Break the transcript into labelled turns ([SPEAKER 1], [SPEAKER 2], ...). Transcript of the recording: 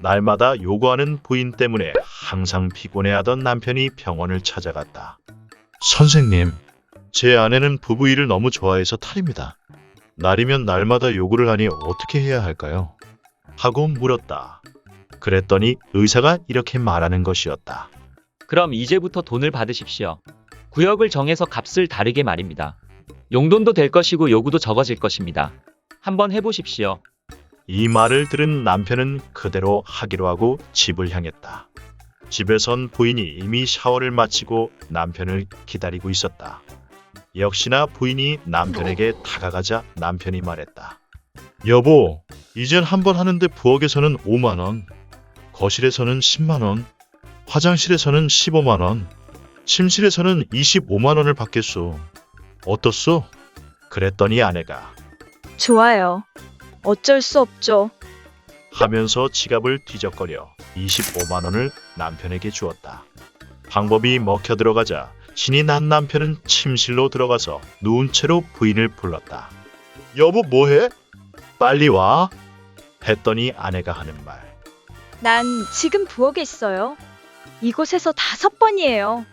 [SPEAKER 1] 날마다 요구하는 부인 때문에 항상 피곤해하던 남편이 병원을 찾아갔다. 선생님, 제 아내는 부부 일을 너무 좋아해서 탈입니다. 날이면 날마다 요구를 하니 어떻게 해야 할까요? 하고 물었다. 그랬더니 의사가 이렇게 말하는 것이었다.
[SPEAKER 2] 그럼 이제부터 돈을 받으십시오. 구역을 정해서 값을 다르게 말입니다. 용돈도 될 것이고 요구도 적어질 것입니다. 한번 해보십시오.
[SPEAKER 1] 이 말을 들은 남편은 그대로 하기로 하고 집을 향했다. 집에선 부인이 이미 샤워를 마치고 남편을 기다리고 있었다. 역시나 부인이 남편에게 다가가자 남편이 말했다. 여보, 이젠 한 번 하는데 부엌에서는 5만원, 거실에서는 10만원, 화장실에서는 15만원, 침실에서는 25만원을 받겠소. 어떻소? 그랬더니 아내가
[SPEAKER 3] 좋아요. 어쩔 수 없죠.
[SPEAKER 1] 하면서 지갑을 뒤적거려 25만 원을 남편에게 주었다. 방법이 먹혀 들어가자 신이 난 남편은 침실로 들어가서 누운 채로 부인을 불렀다. 여보 뭐해? 빨리 와. 했더니 아내가 하는 말.
[SPEAKER 3] 난 지금 부엌에 있어요. 이곳에서 다섯 번이에요.